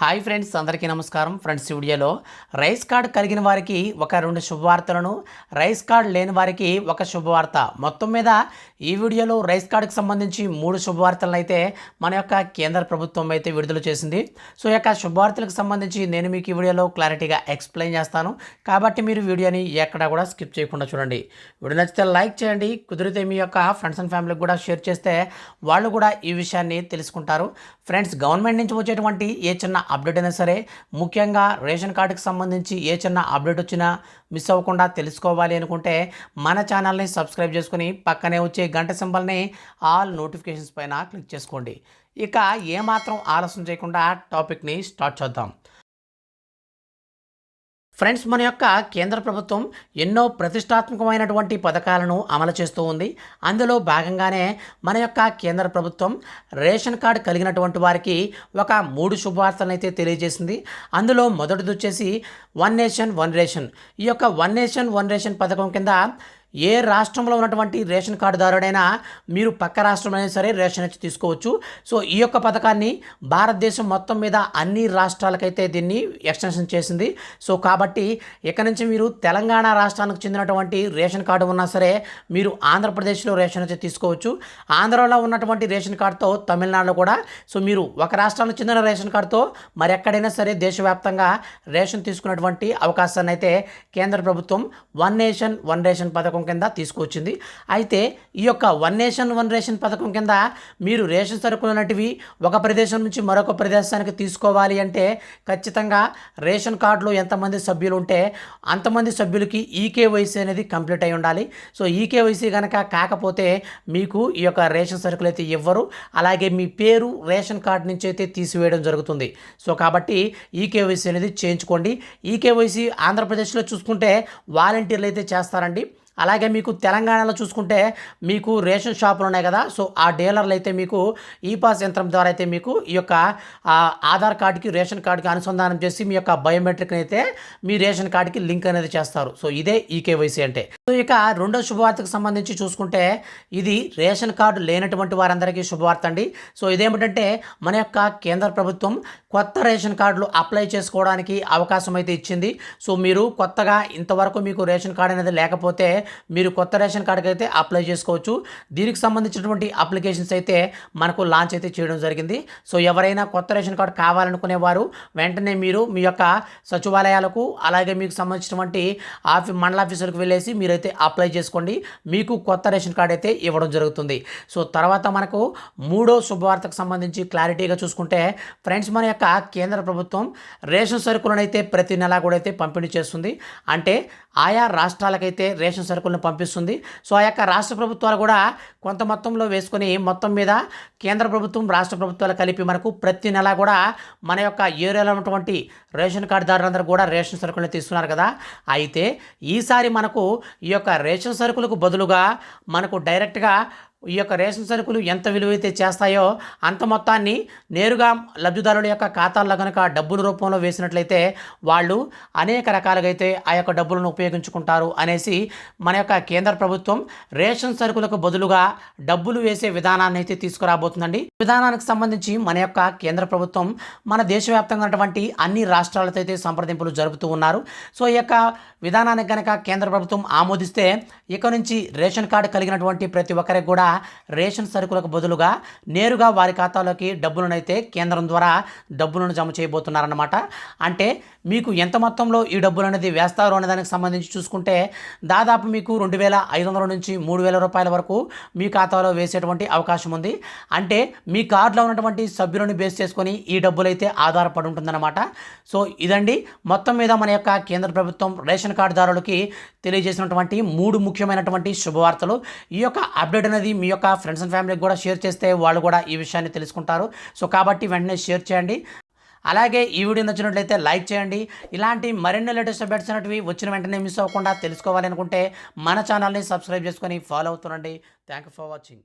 Hi friends అందరికీ నమస్కారం. Friends వీడియోలో రైస్ కార్డ్ కలిగిన వారికి ఒక రెండు శుభవార్తలను రైస్ కార్డ్ లేని వారికి ఒక శుభవార్త. మొత్తం మీద ఈ వీడియోలో రైస్ కార్డుకి సంబంధించి మూడు శుభవార్తలను అయితే మన యొక్క కేంద్ర ప్రభుత్వం అయితే విడుదల చేసింది. సో యొక్క శుభవార్తలకు సంబంధించి నేను మీకు ఈ వీడియోలో క్లారిటీగా ఎక్స్ప్లెయిన్ చేస్తాను. కాబట్టి మీరు వీడియోని ఎక్కడా కూడా స్కిప్ చేయకుండా చూడండి. వీడియో నచ్చితే లైక్ చేయండి. కుదిరితే మీ యొక్క ఫ్రెండ్స్ అండ్ ఫ్యామిలీకి కూడా షేర్ చేస్తే వాళ్ళు కూడా ఈ విషయాన్ని తెలుసుకుంటారు. ఫ్రెండ్స్ గవర్నమెంట్ నుంచి వచ్చేటువంటి ఏ చిన్న అప్డేట్ అయినా సరే ముఖ్యంగా రేషన్ కార్డుకి సంబంధించి ఏ చిన్న అప్డేట్ వచ్చినా మిస్ అవ్వకుండా తెలుసుకోవాలి అనుకుంటే మన ఛానల్ని సబ్స్క్రైబ్ చేసుకుని పక్కనే వచ్చే గంట సింబల్ని ఆల్ నోటిఫికేషన్స్ పైన క్లిక్ చేసుకోండి. ఇక ఏమాత్రం ఆలస్యం చేయకుండా టాపిక్ని స్టార్ట్ చేద్దాం. ఫ్రెండ్స్ మన యొక్క కేంద్ర ప్రభుత్వం ఎన్నో ప్రతిష్టాత్మకమైనటువంటి పథకాలను అమలు చేస్తూ ఉంది. అందులో భాగంగానే మన యొక్క కేంద్ర ప్రభుత్వం రేషన్ కార్డు కలిగినటువంటి వారికి ఒక మూడు శుభవార్తలను అయితే తెలియజేసింది. అందులో మొదటిది వచ్చేసి వన్ నేషన్ వన్ రేషన్. ఈ యొక్క వన్ నేషన్ వన్ రేషన్ పథకం కింద ఏ రాష్ట్రంలో ఉన్నటువంటి రేషన్ కార్డుదారుడైనా మీరు పక్క రాష్ట్రంలో అయినా సరే రేషన్ వచ్చి తీసుకోవచ్చు. సో ఈ యొక్క పథకాన్ని భారతదేశం మొత్తం మీద అన్ని రాష్ట్రాలకైతే దీన్ని ఎక్స్టెన్షన్ చేసింది. సో కాబట్టి ఇక నుంచి మీరు తెలంగాణ రాష్ట్రానికి చెందినటువంటి రేషన్ కార్డు ఉన్నా సరే మీరు ఆంధ్రప్రదేశ్లో రేషన్ వచ్చి తీసుకోవచ్చు. ఆంధ్రలో ఉన్నటువంటి రేషన్ కార్డుతో తమిళనాడులో కూడా. సో మీరు ఒక రాష్ట్రానికి చెందిన రేషన్ కార్డుతో మరి ఎక్కడైనా సరే దేశవ్యాప్తంగా రేషన్ తీసుకున్నటువంటి అవకాశాన్ని అయితే కేంద్ర ప్రభుత్వం వన్ నేషన్ వన్ రేషన్ పథకం కింద తీసుకొచ్చింది అయితే ఈ యొక్క వన్ నేషన్ వన్ రేషన్ పథకం కింద మీరు రేషన్ సరుకులు అనేటివి ఒక ప్రదేశం నుంచి మరొక ప్రదేశానికి తీసుకోవాలి అంటే ఖచ్చితంగా రేషన్ కార్డులో ఎంతమంది సభ్యులు ఉంటే అంతమంది సభ్యులకి ఈకేవైసీ అనేది కంప్లీట్ అయి ఉండాలి. సో ఈకేవైసీ కనుక కాకపోతే మీకు ఈ యొక్క రేషన్ సరుకులు అయితే ఇవ్వరు. అలాగే మీ పేరు రేషన్ కార్డు నుంచి అయితే తీసివేయడం జరుగుతుంది. సో కాబట్టి ఈకేవైసీ అనేది చేయించుకోండి. ఈకేవైసీ ఆంధ్రప్రదేశ్లో చూసుకుంటే వాలంటీర్లు అయితే చేస్తారండి. అలాగే మీకు తెలంగాణలో చూసుకుంటే మీకు రేషన్ షాపులు ఉన్నాయి కదా సో ఆ డీలర్లు అయితే మీకు ఈ పాస్ యంత్రం ద్వారా అయితే మీకు ఈ యొక్క ఆధార్ కార్డుకి రేషన్ కార్డుకి అనుసంధానం చేసి మీ యొక్క బయోమెట్రిక్ అయితే మీ రేషన్ కార్డుకి లింక్ అనేది చేస్తారు. సో ఇదే ఈకేవైసీ అంటే. ఇక రెండో శుభవార్తకు సంబంధించి చూసుకుంటే ఇది రేషన్ కార్డు లేనటువంటి వారందరికీ శుభవార్త అండి. సో ఇదేమిటంటే మన యొక్క కేంద్ర ప్రభుత్వం కొత్త రేషన్ కార్డులు అప్లై చేసుకోవడానికి అవకాశం అయితే ఇచ్చింది. సో మీరు కొత్తగా ఇంతవరకు మీకు రేషన్ కార్డు అనేది లేకపోతే మీరు కొత్త రేషన్ కార్డుకి అయితే అప్లై చేసుకోవచ్చు. దీనికి సంబంధించినటువంటి అప్లికేషన్స్ అయితే మనకు లాంచ్ అయితే చేయడం జరిగింది. సో ఎవరైనా కొత్త రేషన్ కార్డు కావాలనుకునే వారు వెంటనే మీరు మీ యొక్క సచివాలయాలకు అలాగే మీకు సంబంధించినటువంటి ఆఫీ మండల ఆఫీసులకు వెళ్ళేసి మీరైతే అప్లై చేసుకోండి. మీకు కొత్త రేషన్ కార్డు అయితే ఇవ్వడం జరుగుతుంది. సో తర్వాత మనకు మూడో శుభవార్తకు సంబంధించి క్లారిటీగా చూసుకుంటే ఫ్రెండ్స్ మన యొక్క కేంద్ర ప్రభుత్వం రేషన్ సరుకులను అయితే ప్రతి నెల కూడా అయితే పంపిణీ చేస్తుంది. అంటే ఆయా రాష్ట్రాలకైతే రేషన్ సరుకులను పంపిస్తుంది. సో ఆ యొక్క రాష్ట్ర ప్రభుత్వాలు కూడా కొంత మొత్తంలో వేసుకొని మొత్తం మీద కేంద్ర ప్రభుత్వం రాష్ట్ర ప్రభుత్వాలు కలిపి మనకు ప్రతి నెల కూడా మన యొక్క ఏరియాలో ఉన్నటువంటి రేషన్ కార్డుదారులందరూ కూడా రేషన్ సరుకులను తీస్తున్నారు కదా. అయితే ఈసారి మనకు ఈ ఈ యొక్క రేషన్ సరుకులకు బదులుగా మనకు డైరెక్ట్గా ఈ యొక్క రేషన్ సరుకులు ఎంత విలువైతే చేస్తాయో అంత మొత్తాన్ని నేరుగా లబ్ధిదారుల యొక్క ఖాతాల్లో కనుక డబ్బుల రూపంలో వేసినట్లయితే వాళ్ళు అనేక రకాలుగా అయితే ఆ యొక్క డబ్బులను ఉపయోగించుకుంటారు అనేసి మన యొక్క కేంద్ర ప్రభుత్వం రేషన్ సరుకులకు బదులుగా డబ్బులు వేసే విధానాన్ని అయితే తీసుకురాబోతుందండి. విధానానికి సంబంధించి మన యొక్క కేంద్ర ప్రభుత్వం మన దేశవ్యాప్తంగా ఉన్నటువంటి అన్ని రాష్ట్రాలతో అయితే సంప్రదింపులు జరుపుతూ ఉన్నారు. సో ఈ యొక్క విధానానికి కనుక కేంద్ర ప్రభుత్వం ఆమోదిస్తే ఇక నుంచి రేషన్ కార్డు కలిగినటువంటి ప్రతి ఒక్కరికి కూడా రేషన్ సరుకులకు బదులుగా నేరుగా వారి ఖాతాలోకి డబ్బులను అయితే కేంద్రం ద్వారా డబ్బులను జమ చేయబోతున్నారన్నమాట. అంటే మీకు ఎంత మొత్తంలో ఈ డబ్బులు అనేది వేస్తారు అనే దానికి సంబంధించి చూసుకుంటే దాదాపు మీకు రెండు వేల ఐదు వందల నుంచి మూడు వేల రూపాయల వరకు మీ ఖాతాలో వేసేటువంటి అవకాశం ఉంది. అంటే మీ కార్డులో ఉన్నటువంటి సభ్యులను బేస్ చేసుకొని ఈ డబ్బులు అయితే ఆధారపడి ఉంటుందన్నమాట. సో ఇదండి మొత్తం మీద మన యొక్క కేంద్ర ప్రభుత్వం రేషన్ కార్డుదారులకి తెలియజేసినటువంటి మూడు ముఖ్యమైనటువంటి శుభవార్తలు. ఈ యొక్క అప్డేట్ అనేది మీ యొక్క ఫ్రెండ్స్ అండ్ ఫ్యామిలీకి కూడా షేర్ చేస్తే వాళ్ళు కూడా ఈ విషయాన్ని తెలుసుకుంటారు. సో కాబట్టి వెంటనే షేర్ చేయండి. అలాగే ఈ వీడియో నచ్చినట్లయితే లైక్ చేయండి. ఇలాంటి మరిన్ని లేటెస్ట్ అప్డేట్స్ అనేటివి వచ్చిన వెంటనే మిస్ అవ్వకుండా తెలుసుకోవాలనుకుంటే మన ఛానల్ని సబ్స్క్రైబ్ చేసుకొని follow అవుతుండండి. Thank you for watching